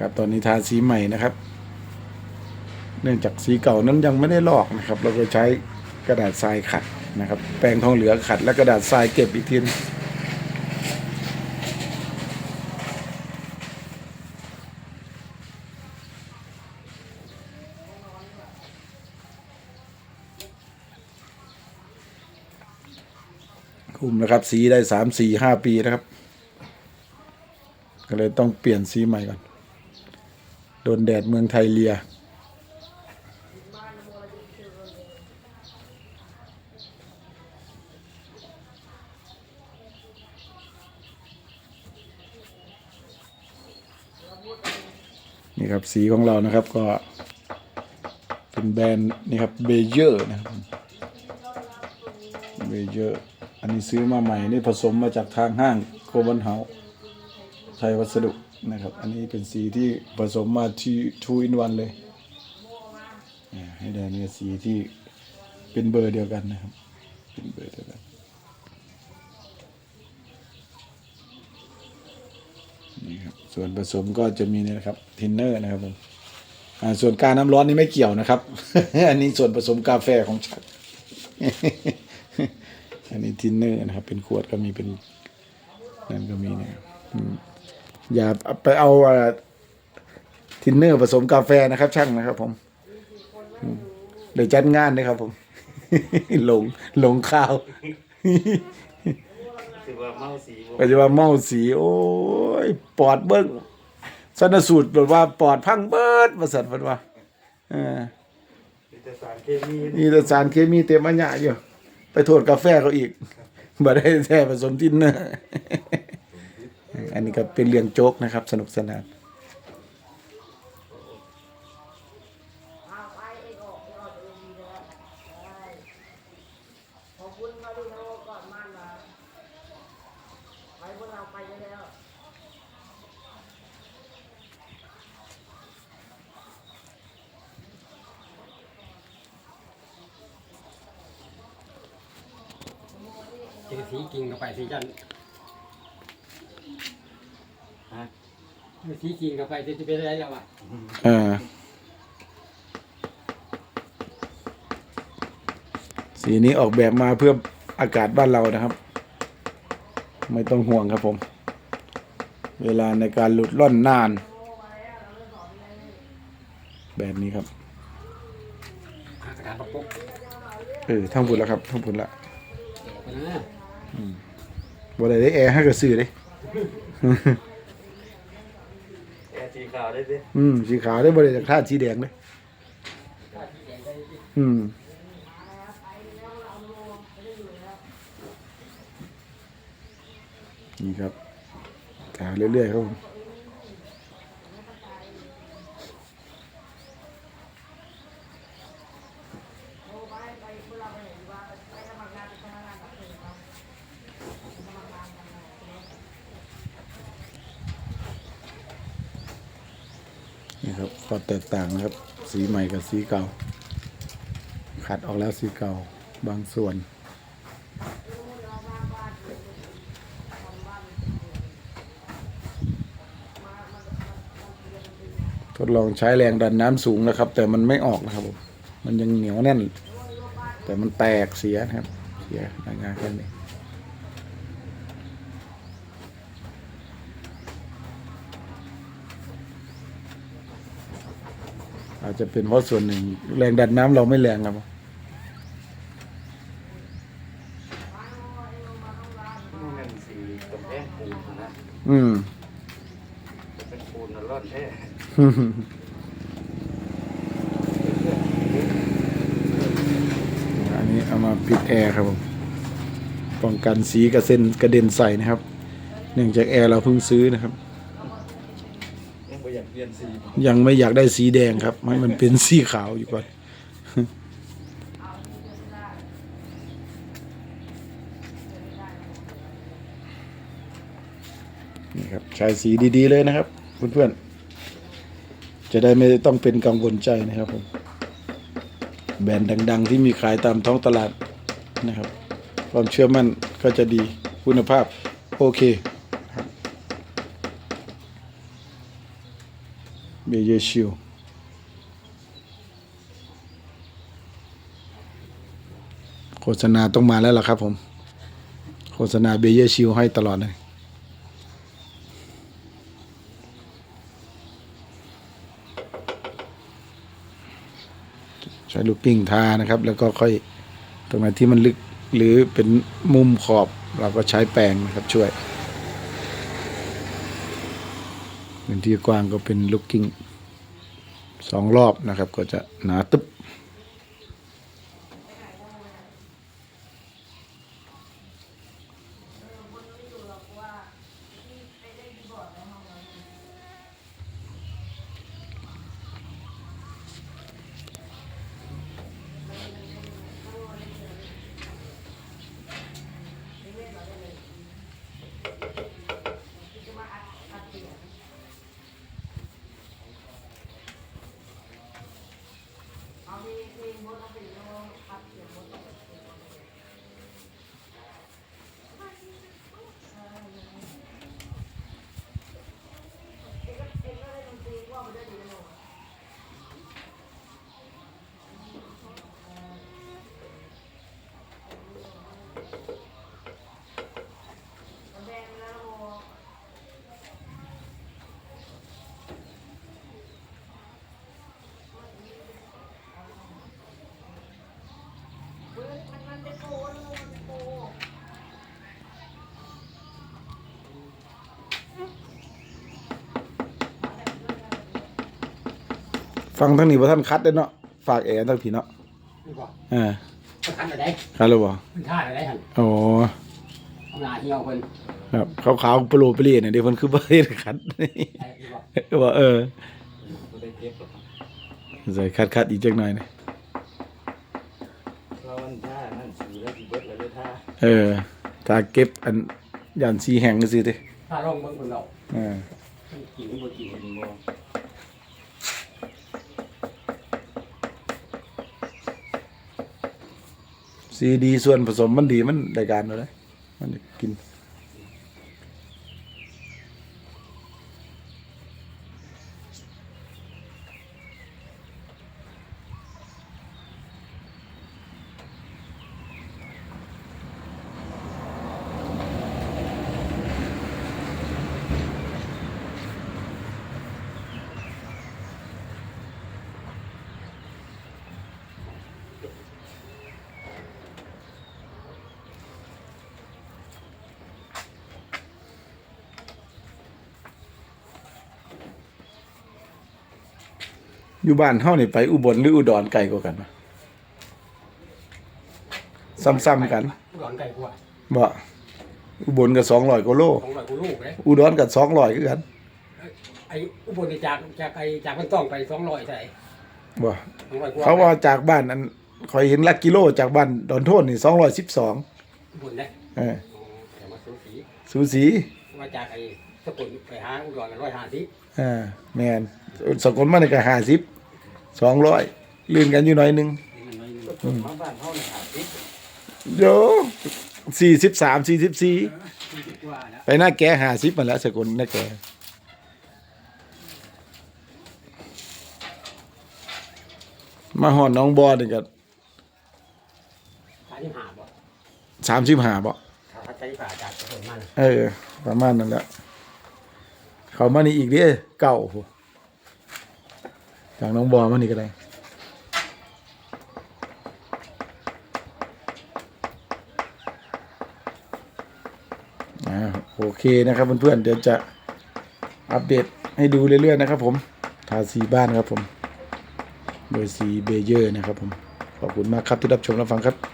ครับ ตอนนี้ทาสีใหม่นะครับ เนื่องจากสีเก่านั้นยังไม่ได้ลอกนะครับ เราก็ใช้กระดาษทรายขัดนะครับ แปรงทองเหลือขัด และกระดาษทรายเก็บอีกทีนคุมนะครับสีได้สามสี่ห้าปีนะครับ ก็เลยต้องเปลี่ยนสีใหม่ก่อน โดนแดดเมืองไทยเลีย นี่ครับสีของเรานะครับก็เป็นแบรนด์นี่ครับเบเยอร์นะครับเบเยอร์อันนี้ซื้อมาใหม่นี่ผสมมาจากทางห้างโคบันเฮาไทยวัสดุ นะครับ อันนี้เป็นสีที่ผสมมาที่ทูอินวันเลย ให้ได้เนี่ยสีที่เป็นเบอร์เดียวกันนะครับ เป็นเบอร์เดียวกันนี่ครับส่วนผสมก็จะมีนี่นะครับทินเนอร์นะครับผมอ่าส่วนการน้ำร้อนนี่ไม่เกี่ยวนะครับ อันนี้ส่วนผสมกาแฟของฉันอันนี้ทินเนอร์นะครับ เป็นขวดก็มีเป็นนั่นก็มีนะครับ อืมอย่าไปเอาอ่าทินเนอร์ผสมกาแฟนะครับ ช่างนะครับ ผมอืมเดี๋ยวจัดงานนะครับ ผมหลงหลงข้าวถือว่าเมาสีบ่ก็จะว่าเมาสี โอ้ย ปอดเบิ้งสนสูตรแบบว่าปอดพังเบิดมาสัตว์มันว่าเออมีแต่สารเคมีนี่แต่สารเคมีเต็มอันยะอยู่ ไปโทษกาแฟเขาอีกบ่ได้แท้ผสมทินเนอร์ อันนี้ก็เป็นเรื่องโจ๊กนะครับ สนุกสนานขอบคุณมาดูโนก่อนมันะไปพวกเราไปได้แล้วสีสีกิ่งเข้าไปสีจัน ฮะ สีกิ่งเข้าไปจะจะเป็นอะไรแล้ววะเออสีนี้ออกแบบมาเพื่ออากาศบ้านเรานะครับ ไม่ต้องห่วงครับผม เวลาในการหลุดล่อนนาน แบบนี้ครับหากระดาษประกบเออทั้งบุญแล้วครับทั้งบุญละไปนะบ่ได้ได้แอร์ให้กระสือเลยแอร์สี ขาวได้ดิอืมสีขาวได้บ่ได้จากท่าสีแดงเลยอืมนี่ครับกาเรื่อยๆครับผม นี่ครับก็แตกต่างนะครับ สีใหม่กับสีเก่า ขัดออกแล้วสีเก่าบางส่วน ทดลองใช้แรงดันน้ำสูงนะครับ แต่มันไม่ออกนะครับผมมันยังเหนียวแน่น แต่มันแตกเสียนะครับ เสียรายงานแค่นี้ อาจจะเป็นเพราะส่วนหนึ่ง แรงดันน้ำเราไม่แรงครับผมนี่มันสีกำแพงปูนนะอืมเป็นปูนน่ะร่อนแท้อันนี้เอามาปิดแอร์ครับผมป้องกันสีกระเซ็นกระเด็นใส่นะครับ เนื่องจากแอร์เราเพิ่งซื้อนะครับยังบ่อยาก เปลี่ยนสียังไม่อยากได้สีแดงครับ ให้มันเป็นสีขาวอยู่ก่อนนี่ครับใช้สีดีๆเลยนะครับเพื่อนๆจะได้ไม่ต้องเป็นกังวลใจนะครับผมแบรนด์ดัง ๆ ที่มีขายตามท้องตลาดนะครับ ความเชื่อมั่นก็จะดีคุณภาพโอเคครับ เบเยอร์ชิลโฆษณาต้องมาแล้วล่ะครับผม โฆษณาเบเยชิลให้ตลอดเลยใช้ลูกปิ้งทานะครับ แล้วก็ค่อยตรงไหนที่มันลึกหรือเป็นมุมขอบเราก็ใช้แปรงนะครับช่วย พื้นที่กว้างก็เป็นลูกกิ้งสองรอบนะครับ ก็จะหนาตึ๊บ ฟังทั้งนี้ว่าท่านคัดได้เนาะฝากแอร์ทั้งผีเนาะนี่บ่อ่ามันทันอะไรคัดแล้วบ่มันท่าอะไรหันอ๋อเอาหน้าเหี่ยวเพิ่น ครับขาวๆโปรโลเปรีเนี่ยเดี๋ยวมันคือบ่ได้คัดไอ้นี่บ่ว่าเออก็ได้เก็บหรอกใส่คัดคัดๆอีกจักหน่อยนะเพราะมันท่านั่นสีแล้วสีเบิดแล้วเลยท่าเออถ้าเก็บอันย่านสีแห้งก็สิติถ้าลงเบิ่งเพิ่นเราอ่ามันกินบ่กินเห็นบ่สีดีส่วนผสมมันดีมันได้การเอาเลยมันได้กิน อยู่บ้านเฮานี่ไปอุบลหรืออุดรไกลกว่ากันวะซ้ำๆกันอุดรไก่กว่าบ่อุบลก็200กว่าโล ของร้อยกว่าลูกเลยอุดรก็200คือกันไอ้อุบลนี่จากจากไอ้จากมันต้องไป200ใส่บ่200กว่าเขาว่าจากบ้านอันข่อยเห็นหลักกิโลจากบ้านดอนโทนนี่212อุบลนะเอออ๋อแต่ว่าสูสีสูสี ว่าจากไอ้ สกุลไปหาอุดร150อ่าแม่นสกลมานี่ก็50 200ลื่นกันอยู่หน่อยหนึงนี่มันน้อยนึงก็ต้นมาบ้านเฮาเนี่ยหาติดเดี๋ยว43 44 40กว่าแล้วไปหน้าแกหาซิปมาแล้วสกุลหน้าแกมาหอนน้องบอนี่ก็35บ่สามสิบหาบ่ถ้าใช้ฝ่าจากสกุลมัน เออประมาณนั้นแหละ เขามานี่อีกเด้เก่าจากน้องบอมานี่ก็ได้โอเคนะครับเพื่อนๆเดี๋ยวจะอัปเดตให้ดูเรื่อยๆนะครับ ผมทาสีบ้านครับผมโดยสีเบเยอร์นะครับผมขอบคุณมากครับที่รับชมรับฟังครับ